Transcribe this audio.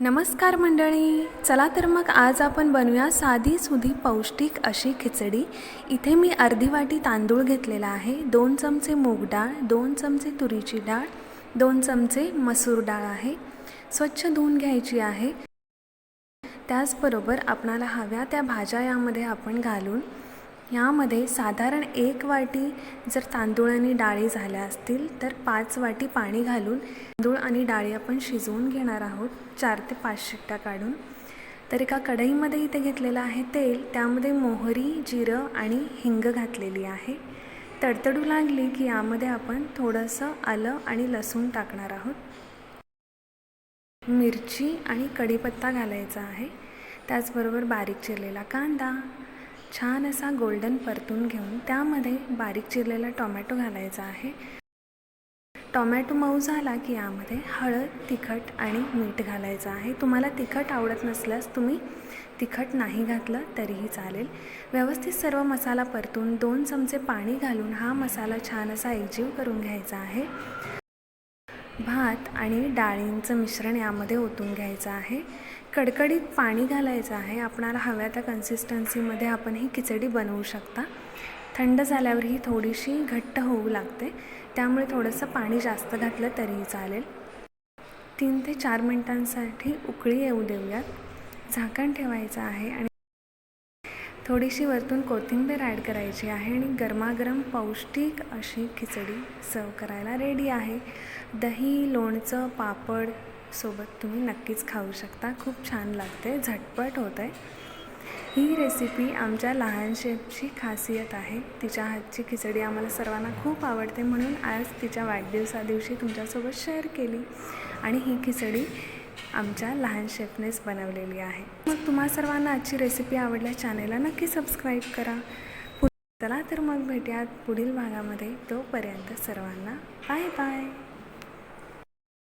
नमस्कार मंडळी. चला तर मग आज आपण बनवूया साधी सुधी पौष्टिक अशी खिचडी. इथे मी अर्धी वाटी तांदूळ घेतलेला आहे दोन चमचे मूग डाळ दोन चमचे तुरीची डाळ दोन चमचे मसूर डाळ आहे. स्वच्छ धुवून घ्यायची आहे. त्याचबरोबर आपणाला हव्या त्या भाज्या यामध्ये आपण घालून यामध्ये साधारण एक वाटी जर तांदूळ आणि डाळी झाल्या असतील तर पाच वाटी पाणी घालून तांदूळ आणि डाळी आपण शिजवून घेणार आहोत. चार ते पाच शिट्ट्या काढून. तर एका कढईमध्ये इथे घेतलेलं आहे तेल. त्यामध्ये मोहरी जिरं आणि हिंग घातलेली आहे. तडतडू लागली की यामध्ये आपण थोडंसं आलं आणि लसूण टाकणार आहोत. मिरची आणि कढीपत्ता घालायचा आहे. त्याचबरोबर बारीक चिरलेला कांदा. छान असा गोल्डन परतून घेऊन त्यामध्ये बारीक चिरलेला टोमॅटो घालायचा आहे. टोमॅटो मऊ झाला की यामध्ये हळद तिखट आणि मीठ घालायचं आहे. तुम्हाला तिखट आवडत नसल्यास तुम्ही तिखट नाही घातलं तरीही चालेल. व्यवस्थित सर्व मसाला परतून दोन चमचे पाणी घालून हा मसाला छान असा एकजीव करून घ्यायचा आहे. भात आणि डाळींचं मिश्रण यामध्ये ओतून घ्यायचं आहे. कडकडीत पाणी घालायचं आहे. आपणाला हव्या त्या कन्सिस्टन्सीमध्ये आपण ही खिचडी बनवू शकता. थंड झाल्यावर ही थोडीशी घट्ट होऊ लागते. त्यामुळे थोडंसं पाणी जास्त घातलं तरीही चालेल. तीन ते चार मिनटांसाठी उकळी येऊ देऊयात. झाकण ठेवायचं आहे आणि थोडीशी वरतून कोथिंबीर ॲड करायची आहे आणि गरमागरम पौष्टिक अशी खिचडी सर्व करायला रेडी आहे. दही लोणचं पापड सोबत तुम्ही नक्कीच खाऊ शकता. खूप छान लागते झटपट होत आहे ही रेसिपी आमच्या लहान शेफची खासियत आहे. तिच्या हातची खिचडी आम्हाला सर्वांना खूप आवडते म्हणून आज तिच्या वाढदिवसा दिवशी तुमच्यासोबत शेअर केली. आणि ही खिचडी आमच्या लहान शेफनेच बनवलेली आहे. मग तुम्हा सर्वांना आजची रेसिपी आवडल्या चॅनेलला नक्की सबस्क्राईब करा. चला तर मग भेटूयात पुढील भागामध्ये. तोपर्यंत सर्वांना बाय बाय